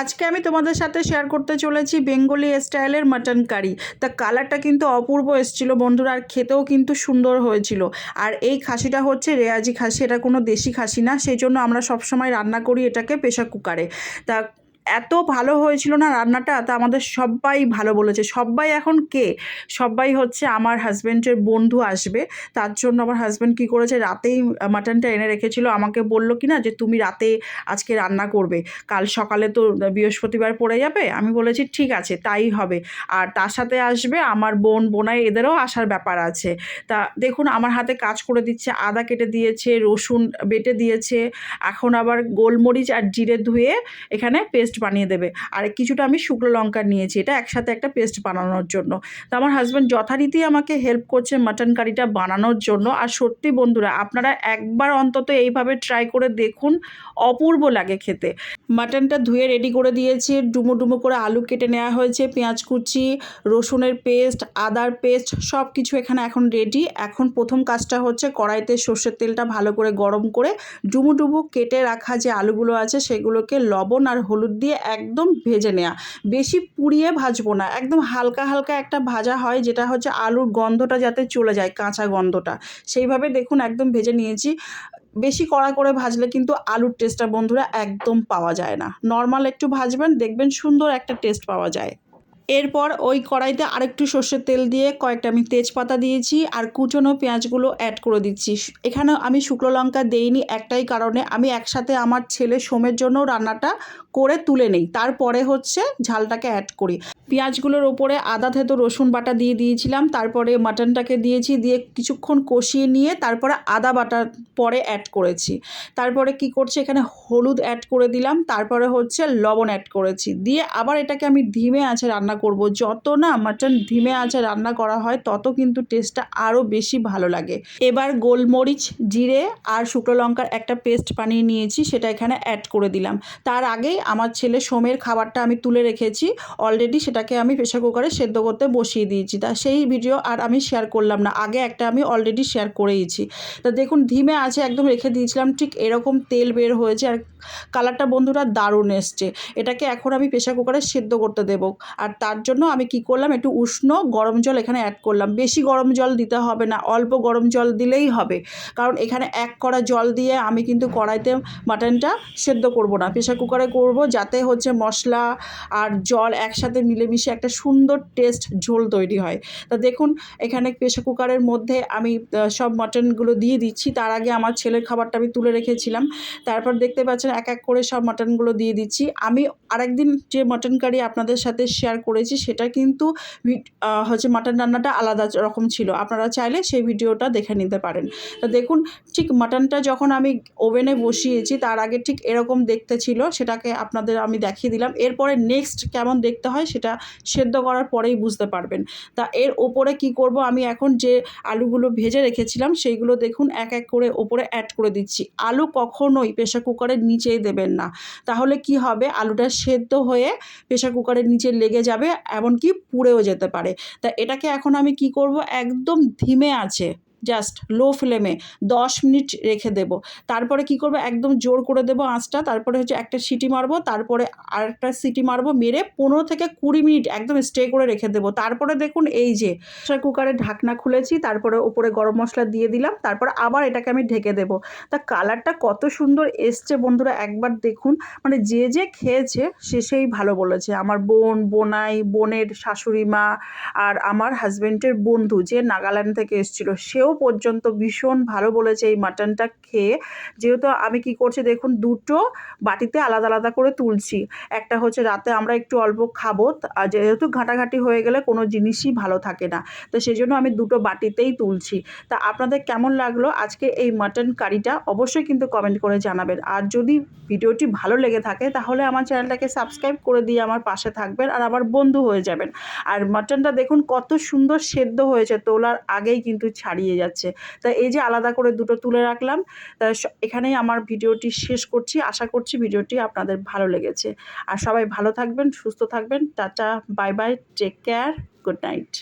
আজকে আমি তোমাদের সাথে শেয়ার করতে চলেছি বেঙ্গলি স্টাইলের মাটন কারি তা কালারটা কিন্তু অপূর্ব এসেছিল বন্ধুরা, আর খেতেও কিন্তু সুন্দর হয়েছিল। আর এই খাসিটা হচ্ছে রেয়াজি খাসি, এটা কোনো দেশি খাসি না সেই জন্য আমরা সবসময় রান্না করি এটাকে প্রেশার কুকারে তা এত ভালো হয়েছিল না রান্নাটা? তা আমাদের সবাই ভালো বলেছে। সবাই এখন কে? সবাই হচ্ছে আমার হাজব্যান্ডের বন্ধু আসবে। তার জন্য আমার হাজব্যান্ড কী করেছে? রাতেই মাটনটা এনে রেখেছিল। আমাকে বলল কি না যে, তুমি রাতে আজকে রান্না করবে। কাল সকালে তো বৃহস্পতিবার পড়ে যাবে। আমি বলেছি, ঠিক আছে, তাই হবে। আর তার সাথে আসবে আমার বোন। বোনাই, এদেরও আসার ব্যাপার আছে। তা দেখুন, আমার হাতে কাজ করে দিচ্ছে। আদা কেটে দিয়েছে, রসুন বেটে দিয়েছে। এখন আবার গোলমরিচ আর জিরে ধুয়ে এখানে পেস্ট বানিয়ে দেবে। আর কিছুটা আমি শুকনো লঙ্কা নিয়েছি, এটা একসাথে একটা পেস্ট বানানোর জন্য। তো আমার হাজব্যান্ড যথারীতি আমাকে হেল্প করছে মাটন কারিটা বানানোর জন্য। আর সত্যি বন্ধুরা, আপনারা একবার অন্তত এইভাবে ট্রাই করে দেখুন, অপূর্ব লাগে খেতে। মাটনটা ধুয়ে রেডি করে দিয়েছি, ডুমো ডুমো করে আলু কেটে নেওয়া হয়েছে, পেঁয়াজ কুচি, রসুনের পেস্ট আদার পেস্ট সব কিছু এখানে এখন রেডি এখন প্রথম কাজটা হচ্ছে কড়াইতে সর্ষের তেলটা ভালো করে গরম করে ডুমো ডুমো কেটে রাখা যে আলুগুলো আছে, সেগুলোকে লবণ আর হলুদ দিয়ে একদম ভেজে নেওয়া বেশি পুড়িয়ে ভাজবো না। একদম হালকা হালকা একটা ভাজা হয় যেটা হচ্ছে আলুর গন্ধটা যাতে চলে যায়, কাঁচা গন্ধটা। সেইভাবে দেখুন একদম ভেজে নিয়েছি। বেশি কড়া করে ভাজলে কিন্তু আলুর টেস্টটা বন্ধুরা একদম পাওয়া যায় না। নর্মাল একটু ভাজবেন, দেখবেন সুন্দর একটা টেস্ট পাওয়া যায়। এরপর ওই কড়াইতে আরেকটু সর্ষের তেল দিয়ে কয়েকটা আমি তেজপাতা দিয়েছি আর কুচনো পেঁয়াজগুলো অ্যাড করে দিচ্ছি। এখানে আমি শুকনো লঙ্কা দেইনি একটাই কারণে। আমি একসাথে আমার ছেলে সোমের জন্য রান্নাটা করে তুলে নেই। তারপরে হচ্ছে ঝালটাকে অ্যাড করি। পেঁয়াজগুলোর ওপরে আদা থেতো রসুন বাটা দিয়ে দিয়েছিলাম। তারপরে মাটনটাকে দিয়েছি, দিয়ে কিছুক্ষণ কষিয়ে নিয়ে তারপরে আদা বাটা পরে অ্যাড করেছি। তারপরে কি করছি? এখানে হলুদ অ্যাড করে দিলাম। তারপরে হচ্ছে লবণ অ্যাড করেছি। দিয়ে আবার এটাকে আমি ধিমে আছে রান্না করব। যত না মাটন ধিমে আছে রান্না করা হয়, তত কিন্তু টেস্টটা আরও বেশি ভালো লাগে। এবার গোলমরিচ, জিরে আর শুকনো লঙ্কার একটা পেস্ট বানিয়ে নিয়েছি। সেটা এখানে অ্যাড করে দিলাম। তার আগেই আমার ছেলে সোমের খাবারটা আমি তুলে রেখেছি। অলরেডি সেটাকে আমি প্রেশার কুকারে সেদ্ধ করতে বসিয়ে দিয়েছি। তা সেই ভিডিও আর আমি শেয়ার করলাম না। আগে একটা আমি অলরেডি শেয়ার করেইছি। তা দেখুন, ধিমে আছে, একদম রেখে দিয়েছিলাম। ঠিক এরকম তেল বের হয়েছে আর কালারটা বন্ধুরা দারুণ এসছে। এটাকে এখন আমি প্রেশার কুকারে সেদ্ধ করতে দেব। আর তার জন্য আমি কি করলাম, একটু উষ্ণ গরম জল এখানে অ্যাড করলাম। বেশি গরম জল দিতে হবে না, অল্প গরম জল দিলেই হবে। কারণ এখানে এক কড়া জল দিয়ে আমি কিন্তু কড়াইতে মাটনটা সেদ্ধ করব না। প্রেশার কুকারে করব যাতে হচ্ছে মশলা আর জল একসাথে মিলেমিশে একটা সুন্দর টেস্ট ঝোল তৈরি হয়। তা দেখুন, এখানে প্রেশার কুকারের মধ্যে আমি সব মাটনগুলো দিয়ে দিচ্ছি। তার আগে আমার ছেলের খাবারটা আমি তুলে রেখেছিলাম। তারপর দেখতে পাচ্ছেন, এক এক করে সব মাটনগুলো দিয়ে দিচ্ছি। আমি আরেকদিন যে মাটন কারি আপনাদের সাথে শেয়ার করেছি, সেটা কিন্তু হচ্ছে মাটন রান্নাটা আলাদা রকম ছিল। আপনারা চাইলে সেই ভিডিওটা দেখে নিতে পারেন। তা দেখুন, ঠিক মাটনটা যখন আমি ওভেনে বসিয়েছি, তার আগে ঠিক এরকম দেখতে ছিল, সেটাকে আপনাদের আমি দেখিয়ে দিলাম। এরপরে নেক্সট কেমন দেখতে হয় সেটা সেদ্ধ করার পরেই বুঝতে পারবেন। তা এর ওপরে কি করব? আমি এখন যে আলুগুলো ভেজে রেখেছিলাম সেইগুলো দেখুন এক এক করে ওপরে অ্যাড করে দিচ্ছি। আলু কখনোই প্রেশার কুকারের নিচেই দেবেন না। তাহলে কি হবে? আলুটা সেদ্ধ হয়ে প্রেশার কুকারের নিচে লেগে যাবে, এমনকি পুড়েও যেতে পারে। তা এটাকে এখন আমি কি করব? একদম ধিমে আছে। জাস্ট লো ফ্লেমে দশ মিনিট রেখে দেবো। তারপরে কি করব? একদম জোর করে দেবো আঁচটা। তারপরে হচ্ছে একটা সিটি মারবো। তারপরে আরেকটা সিটি মারবো। মেরে পনেরো থেকে কুড়ি মিনিট একদম স্টে করে রেখে দেবো। তারপরে দেখুন এই যে প্রেশার কুকারের ঢাকনা খুলেছি। তারপরে ওপরে গরম মশলা দিয়ে দিলাম। তারপর আবার এটাকে আমি ঢেকে দেবো। তা কালারটা কত সুন্দর এসছে বন্ধুরা একবার দেখুন। মানে যে যে খেয়েছে সে সেই ভালো বলেছে। আমার বোন, বোনাই, বোনের শাশুড়ি মা আর আমার হাজব্যান্ডের বন্ধু যে নাগাল্যান্ড থেকে এসেছিল, সেও সেও পর্যন্ত ভীষণ ভালো বলেছে এই মাটনটা খেয়ে। যেহেতু আমি কি করছি দেখুন, দুটো বাটিতে আলাদা আলাদা করে তুলছি। একটা হচ্ছে রাতে আমরা একটু অল্প খাব যেহেতু ঘাঁটাঘাঁটি হয়ে গেলে কোনো জিনিসই ভালো থাকে না। তো সেই জন্য আমি দুটো বাটিতেই তুলছি। তা আপনাদের কেমন লাগল আজকে এই মাটন কারিটা? অবশ্যই কিন্তু কমেন্ট করে জানাবেন। আর যদি ভিডিওটি ভালো লেগে থাকে, তাহলে আমার চ্যানেলটাকে সাবস্ক্রাইব করে দিয়ে আমার পাশে থাকবেন আর আমার বন্ধু হয়ে যাবেন। আর মাটনটা দেখুন কত সুন্দর সেদ্ধ হয়েছে, তোলার আগেই কিন্তু ছাড়িয়ে যাচ্ছে। তা এই যে আলাদা করে দুটো তুলে রাখলাম, তা এখানেই আমার ভিডিওটি শেষ করছি। আশা করছি ভিডিওটি আপনাদের ভালো লেগেছে। আর সবাই ভালো থাকবেন, সুস্থ থাকবেন। Tata, bye bye take care good night